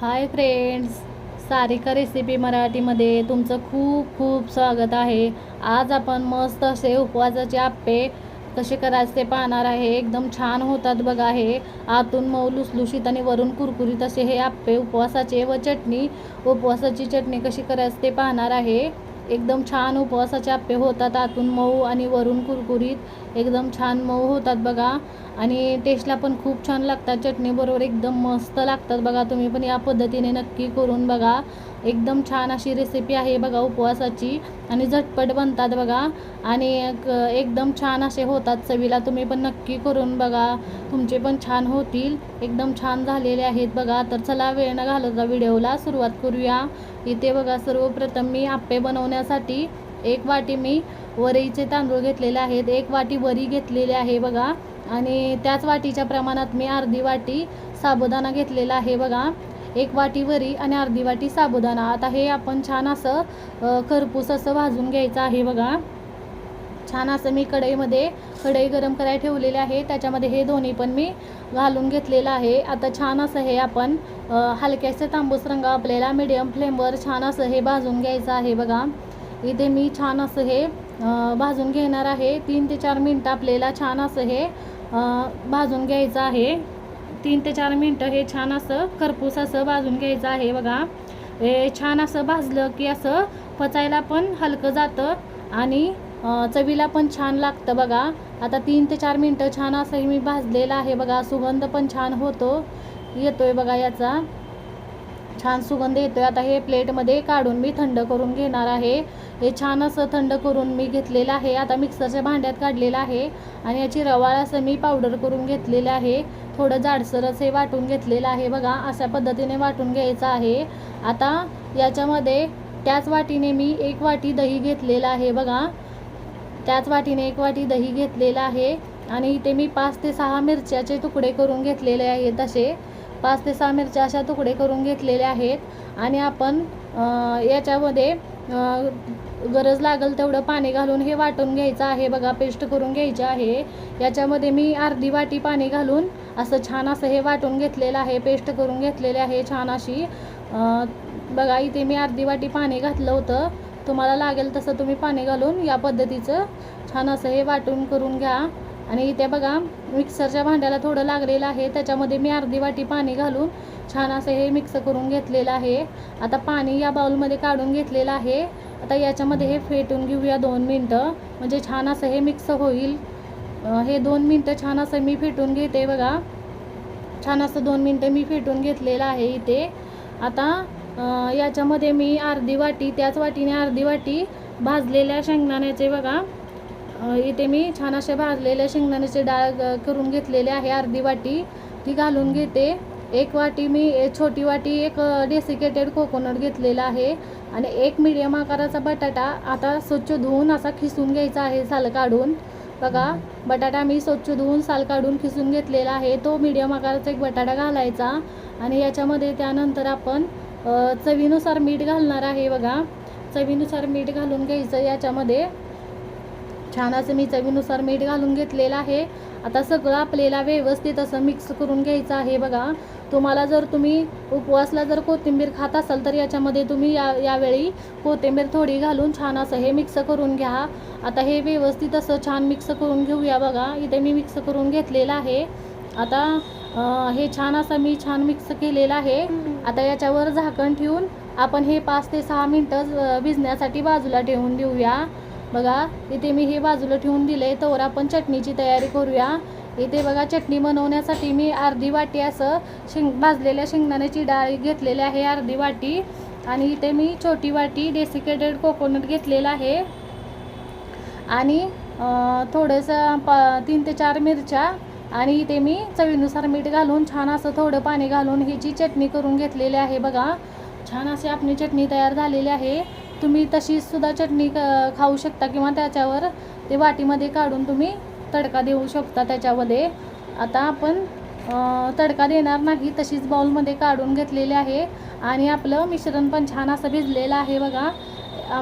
Hi friends Sarika recipe मराठीमध्ये तुमचं खूप खूप स्वागत आहे. आज आपण मस्त असे उपवासाचे आप्पे कसे करायचे ते पाहणार आहे. एकदम छान होतात बघा हे. आतून मऊ लुसलुशीत आणि वरून कुरकुरीत असे हे आप्पे उपवासाचे व चटणी उपवासाची चटणी कशी करायची ते पाहणार आहे. एकदम छान उपवासाचे आप्पे होतात. आतून मऊ आणि वरून कुरकुरीत एकदम छान मऊ होतात बघा. आणि टेस्टला पण खूप छान लागतात. चटणीबरोबर एकदम मस्त लागतात बघा. तुम्ही पण या पद्धतीने नक्की करून बघा. एकदम छान अशी रेसिपी आहे बघा उपवासाची. आणि झटपट बनतात बघा. आणि एकदम छान असे होतात चवीला. तुम्ही पण नक्की करून बघा. तुमचे पण छान होतील. एकदम छान झालेले आहेत बघा. तर चला वेळ न घालवता व्हिडिओला सुरुवात करूया. इथे बघा सर्वप्रथम मी आप्पे बनवण्यासाठी एक वाटी मी वरीचे तांदूळ घेतलेले आहेत. एक वाटी वरी घेतलेली आहे बघा. आणि त्याच वाटीच्या प्रमाणात मी अर्धी वाटी साबुदाणा घेतलेला आहे बघा. एक वाटी वरी आणि अर्धी वाटी साबुदाणा. आता हे आपण छान असं खरपूस असं भाजून घ्यायचं आहे बघा. छान असं मी कढईमध्ये कढई गरम करायला ठेवलेली आहे. त्याच्यामध्ये हे दोन्ही पण मी घालून घेतलेलं आहे. आता छान असं हे आपण हलक्याचं तांबूस रंग आपल्याला मिडियम फ्लेमवर छान असं हे भाजून घ्यायचं आहे बघा. इथे मी छान असं हे भाजून घेणार आहे. तीन ते चार मिनटं आपल्याला छान असं हे भाजून घ्यायचं आहे. तीन ते चार मिनटं हे छान असं खरपूस असं भाजून घ्यायचं आहे बघा. हे छान असं भाजलं की असं पचायला पण हलकं जातं आणि चवीला पण छान लागतं बघा. आता तीन ते चार मिनटं छान असं मी भाजलेलं आहे बघा. सुगंध पण छान होतो येतोय बघा याचा. छान सुगंध येतोय. आता हे प्लेटमध्ये काढून मी थंड करून घेणार आहे. हे छान असं थंड करून मी घेतलेलं आहे. आता मिक्सरच्या भांड्यात काढलेलं आहे आणि याची रवाळ असं मी पावडर करून घेतलेलं आहे. थोडं जाडसरच हे वाटून घेतलेलं आहे बघा. अशा पद्धतीने वाटून घ्यायचं आहे. आता याच्यामध्ये त्याच वाटीने मी एक वाटी दही घेतलेलं आहे बघा. त्याच वाटीने एक वाटी दही घेतलेलं आहे. आणि इथे मी पाच ते सहा मिरच्याचे तुकडे करून घेतलेले आहेत असे. पाच ते सहा मिरच्या अशा तुकडे करून घेतलेले आहेत. आणि आपण याच्यामध्ये गरज लागेल तेवढं पाणी घालून हे वाटून घ्यायचं आहे. बघा पेस्ट करून घ्यायची आहे. याच्यामध्ये मी अर्धी वाटी पाणी घालून असं छान असं हे वाटून घेतलेलं आहे. पेस्ट करून घेतलेले आहे छान अशी. बघा इथे मी अर्धी वाटी पाणी घातलं होतं. तुम्हाला लागेल तसं तुम्ही पाणी घालून या पद्धतीचं छान असं हे वाटून करून घ्या. आणि इथे बघा मिक्सरच्या भांड्याला थोडं लागलेलं आहे. त्याच्यामध्ये मी अर्धी वाटी पाणी घालून छान असं हे मिक्स करून घेतलेलं आहे. आता पाणी या बाउलमध्ये काढून घेतलेलं आहे. आता याच्यामध्ये हे फेटून घेऊया दोन मिनटं. म्हणजे छान असं हे मिक्स होईल. हे दोन मिनटं छान असं मी फेटून घेते बघा. छान असं दोन मिनटं मी फेटून घेतलेलं आहे इथे. आता याच्यामध्ये मी अर्धी वाटी त्याच वाटीने अर्धी वाटी भाजलेल्या शेंगदाण्याचे बघा. इथे मी छान असे भाजलेले शेंगदाण्याचे डाळ करून घेतलेले आहे अर्धी वाटी. ती घालून घेते. एक वाटी मी छोटी वाटी एक डेसिकेटेड कोकोनट घेतलेला आहे. आणि एक मिडियम आकाराचा बटाटा आता स्वच्छ धुवून असा खिसून घ्यायचा आहे साल काढून. बघा बटाटा मी स्वच्छ धुवून साल काढून खिसून घेतलेला आहे. तो मिडियम आकाराचा एक बटाटा घालायचा. आणि याच्यामध्ये त्यानंतर आपण चवीनुसार मीठ घालणार आहे बघा. चवीनुसार मीठ घालून घ्यायचं याच्यामध्ये. छान असं मी चवीनुसार मीठ घालून घेतलेलं आहे. आता सगळं आपल्याला व्यवस्थित असं मिक्स करून घ्यायचं आहे बघा. तुम्हाला जर तुम्ही उपवासला जर कोथिंबीर खात असाल तर याच्यामध्ये तुम्ही या यावेळी कोथिंबीर थोडी घालून छान असं हे मिक्स करून घ्या. आता हे व्यवस्थित असं छान मिक्स करून घेऊया बघा. इथे मी मिक्स करून घेतलेलं आहे. आता हे छान असं मी छान मिक्स केलेलं आहे. आता याच्यावर झाकण ठेवून आपण हे पाच ते सहा मिनटं भिजण्यासाठी बाजूला ठेवून देऊया. बघा इथे मी हे बाजूला ठेवून दिले तर आपण चटणीची तयारी करूया. इथे बघा चटणी बनवण्यासाठी मी अर्धी वाटी असं शेंग भाजलेल्या शेंगदाण्याची डाळ घेतलेली आहे अर्धी वाटी. आणि इथे मी छोटी वाटी डेसिकेटेड कोकोनट घेतलेला आहे. आणि थोडंसं प तीन ते चार मिरच्या. आणि इथे मी चवीनुसार मीठ घालून छान असं थोडं पाणी घालून ह्याची चटणी करून घेतलेली आहे बघा. छान अशी आपली चटणी तयार झालेली आहे. तुम्ही तशीसुद्धा चटणी खाऊ शकता किंवा त्याच्यावर ते वाटीमध्ये काढून तुम्ही तडका देऊ शकता त्याच्यामध्ये. आता आपण तडका देणार नाही तशीच बाउलमध्ये काढून घेतलेले आहे. आणि आपलं मिश्रण पण छान असं भिजलेलं आहे बघा.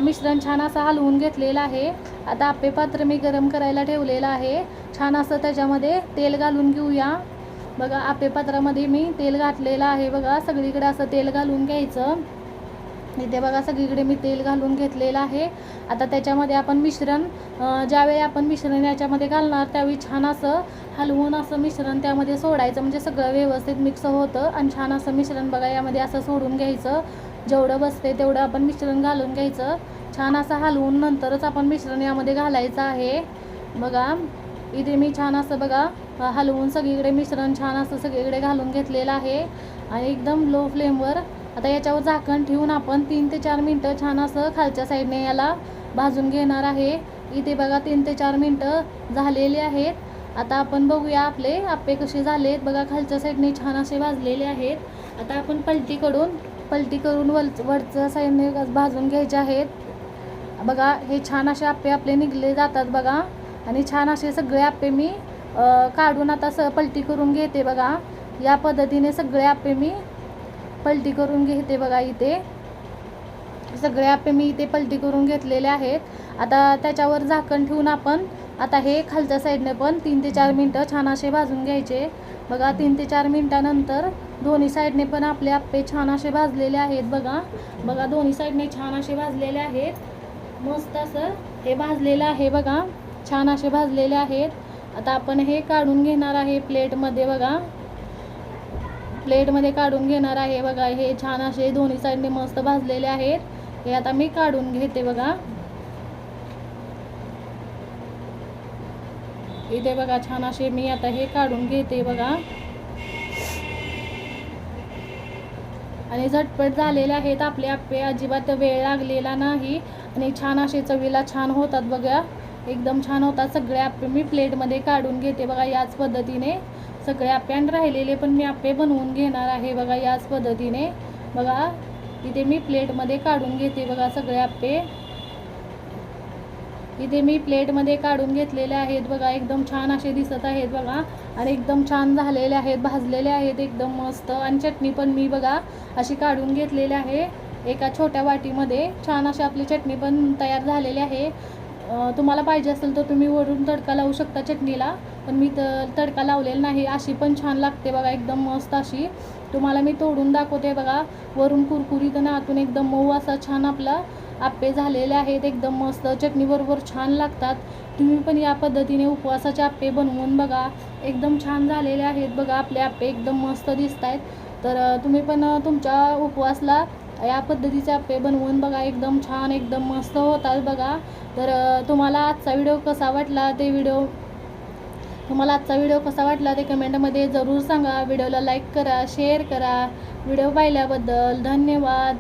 मिश्रण छान असं हलवून घेतलेलं आहे. आता आपे पात्र मी गरम करायला ठेवलेलं आहे. छान असं त्याच्यामध्ये तेल घालून घेऊया. बघा आपे पात्रामध्ये मी तेल घातलेलं आहे बघा. सगळीकडे असं तेल घालून घ्यायचं. इथे बघा सगळीकडे मी तेल घालून घेतलेलं आहे. आता त्याच्यामध्ये आपण मिश्रण ज्यावेळी आपण मिश्रण याच्यामध्ये घालणार त्यावेळी छान असं हलवून असं मिश्रण त्यामध्ये सोडायचं. म्हणजे सगळं व्यवस्थित मिक्स होतं आणि छान असं मिश्रण बघा यामध्ये असं सोडून घ्यायचं. जेवढं बसते तेवढं आपण मिश्रण घालून घ्यायचं. छान असं हलवून नंतरच आपण मिश्रण यामध्ये घालायचं आहे. बघा इथे मी छान असं बघा हलवून सगळीकडे मिश्रण छान असं सगळीकडे घालून घेतलेलं आहे. आणि एकदम लो फ्लेमवर आता याच्यावर झाकण ठेवून आपण तीन ते चार मिनटं छान असं खालच्या साईडने याला भाजून घेणार आहे. इथे बघा तीन ते चार मिनटं झालेली आहेत. आता आपण बघूया आपले आप्पे कसे झालेत. बघा खालच्या साईडने छान असे भाजलेले आहेत. आता आपण पलटीकडून पलटी करून वर वरच्या साईडने भाजून घ्यायचे आहेत. बघा हे छान असे आप्पे आपले निघले जातात बघा. आणि छान असे सगळे आप्पे मी काढून आता स पलटी करून घेते बघा. या पद्धतीने सगळे आप्पे मी पलटी करून घेते बघा इथे. सगळे आप्पे मी इथे पलटी करून घेतलेले आहेत. आता त्याच्यावर झाकण ठेवून आपण आता हे खालच्या साईडने पण तीन ते चार मिनटं छान असे भाजून घ्यायचे. बघा तीन ते चार मिनटानंतर दोन्ही साईडने पण आपले आप्पे छान असे भाजलेले आहेत बघा. बघा दोन्ही साईडने छान असे भाजलेले आहेत. मस्त असं हे भाजलेलं आहे बघा. छान असे भाजलेले आहेत. आता आपण हे काढून घेणार आहे प्लेटमध्ये बघा. प्लेटमध्ये काढून घेणार आहे बघा. हे छान असे दोन्ही साईडने मस्त भाजलेले आहेत. हे आता मी काढून घेते बघा. इथे बघा छान असे मी आता हे काढून घेते बघा. आणि झटपट झालेले आहेत आपले आप्पे. अजिबात वेळ लागलेला नाही. आणि छान असे चवीला छान होतात बघा. एकदम छान होतात सगळे आप्पे. मी प्लेटमध्ये काढून घेते बघा याच पद्धतीने. सगळे आप्यान राहिलेले पण मी आप्पे बनवून घेणार आहे बघा याच पद्धतीने. बघा इथे मी प्लेटमध्ये काढून घेते बघा सगळे आप्पे इथे मी प्लेटमध्ये काढून घेतलेले आहेत बघा एकदम छान असे दिसत आहेत बघा. आणि एकदम छान झालेले आहेत भाजलेले आहेत एकदम मस्त. आणि चटणी पण मी बघा अशी काढून घेतलेली आहे. एका छोट्या वाटीमध्ये छान अशी आपली चटणी पण तयार झालेली आहे. तुम्हाला पाहिजे असेल तर तुम्ही वरून तडका लावू शकता चटणीला पण मी तर तडका लावलेला नाही. अशी पण छान लागते बघा एकदम मस्त अशी. तुम्हाला मी तोडून दाखवते बघा वरून कुरकुरीत आणि आतून एकदम मऊ असा छान आपला आप्पे झालेले आहेत एकदम मस्त. चटणीबरोबर छान लागतात. तुम्ही पण या पद्धतीने उपवासाचे आप्पे बनवून बघा. एकदम छान झालेले आहेत बघा आपले आप्पे एकदम मस्त दिसत आहेत तर तुम्ही पण तुमच्या उपवासला या पद्धतीचे पे बनवून बघा एकदम छान एकदम मस्त होतात बघा. तर तुम्हाला आजचा व्हिडिओ कसा वाटला ते व्हिडिओ? तुम्हाला आजचा व्हिडिओ कसा वाटला ते कमेंटमध्ये जरूर सांगा. व्हिडिओला लाईक करा शेअर करा. व्हिडिओ पाहिल्याबद्दल धन्यवाद.